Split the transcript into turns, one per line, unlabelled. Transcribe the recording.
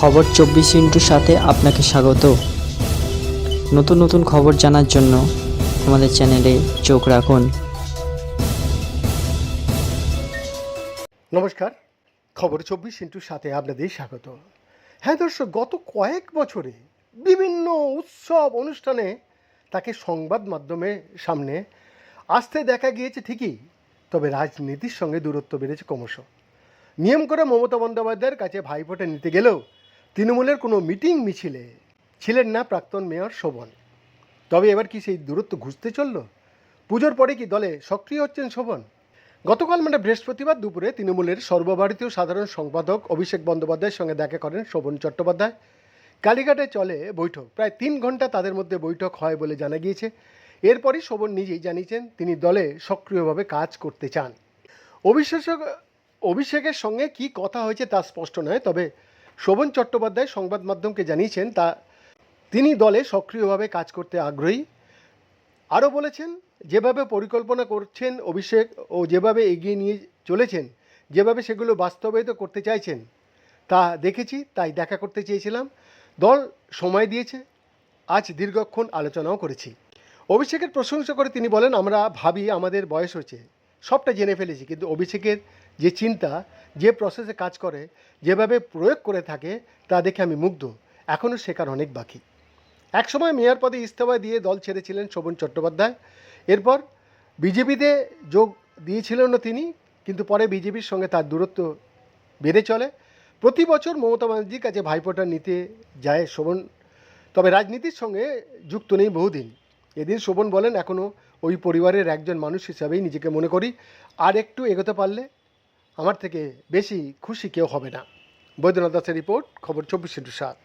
খবর চব্বিশ ইন্টুর সাথে আপনাকে স্বাগত। নতুন নতুন খবর জানার জন্য আমাদের চ্যানেলে চোখ রাখুন।
নমস্কার, খবর চব্বিশ ইন্টুর সাথে আপনাদের স্বাগত। হ্যাঁ দর্শক, গত কয়েক বছরে বিভিন্ন উৎসব অনুষ্ঠানে তাকে সংবাদ মাধ্যমে সামনে আসতে দেখা গিয়েছে ঠিকই, তবে রাজনীতির সঙ্গে দূরত্ব বেড়েছে ক্রমশ। নিয়ম করে মমতা বন্দ্যোপাধ্যায়ের কাছে ভাইফোঁটা নিতে গেলেও তৃণমূলের কোনো মিটিং মিছিলে ছিলেন না প্রাক্তন মেয়র শোভন। তবে এবার কি সেই দূরত্ব ঘুষতে চলল? পুজোর পরে কি দলে সক্রিয় হচ্ছেন শোভন? গতকাল মানে বৃহস্পতিবার দুপুরে তৃণমূলের সর্বভারতীয় সাধারণ সম্পাদক অভিষেক বন্দ্যোপাধ্যায়ের সঙ্গে দেখা করেন শোভন চট্টোপাধ্যায়। কালীঘাটে চলে বৈঠক। প্রায় তিন ঘণ্টা তাদের মধ্যে বৈঠক হয় বলে জানা গিয়েছে। এরপরই শোভন নিজেই জানিয়েছেন তিনি দলে সক্রিয়ভাবে কাজ করতে চান। অভিষেক, অভিষেকের সঙ্গে কি কথা হয়েছে তা স্পষ্ট নয়, তবে শোভন চট্টোপাধ্যায় সংবাদ মাধ্যমকে জানিয়েছেন, তা তিনি দলে সক্রিয়ভাবে কাজ করতে আগ্রহী। আরও বলেছেন, যেভাবে পরিকল্পনা করছেন অভিষেক ও যেভাবে এগিয়ে নিয়ে চলেছেন, যেভাবে সেগুলো বাস্তবায়িত করতে চাইছেন, তা দেখেছি, তাই দেখা করতে চেয়েছিলাম। দল সময় দিয়েছে, আজ দীর্ঘক্ষণ আলোচনাও করেছি। অভিষেকের প্রশংসা করে তিনি বলেন, আমরা ভাবি আমাদের বয়স হয়েছে। সবটা জেনে ফেলেছি, কিন্তু অভিষেকের যে চিন্তা, যে প্রসেসে কাজ করে, যেভাবে প্রয়োগ করে থাকে, তা দেখে আমি মুগ্ধ। এখনও শেখার অনেক বাকি। একসময় মেয়র পদে ইস্তফা দিয়ে দল ছেড়েছিলেন শোভন চট্টোপাধ্যায়। এরপর বিজেপিতে যোগ দিয়েছিলেন তিনি, কিন্তু পরে বিজেপির সঙ্গে তার দূরত্ব বেড়ে চলে। প্রতি বছর মমতা ব্যানার্জির কাছে ভাইফোঁটা নিতে যায় শোভন, তবে রাজনীতির সঙ্গে যুক্ত নেই বহুদিন। এদিন শোভন বলেন এখনও ওই পরিবারের একজন মানুষ হিসাবেই নিজেকে মনে করি। আর একটু এগোতে পারলে আমার থেকে বেশি খুশি কেউ হবে না। বৈদ্যনাথ দাসের রিপোর্ট, খবর চব্বিশ ইন্টু সাত।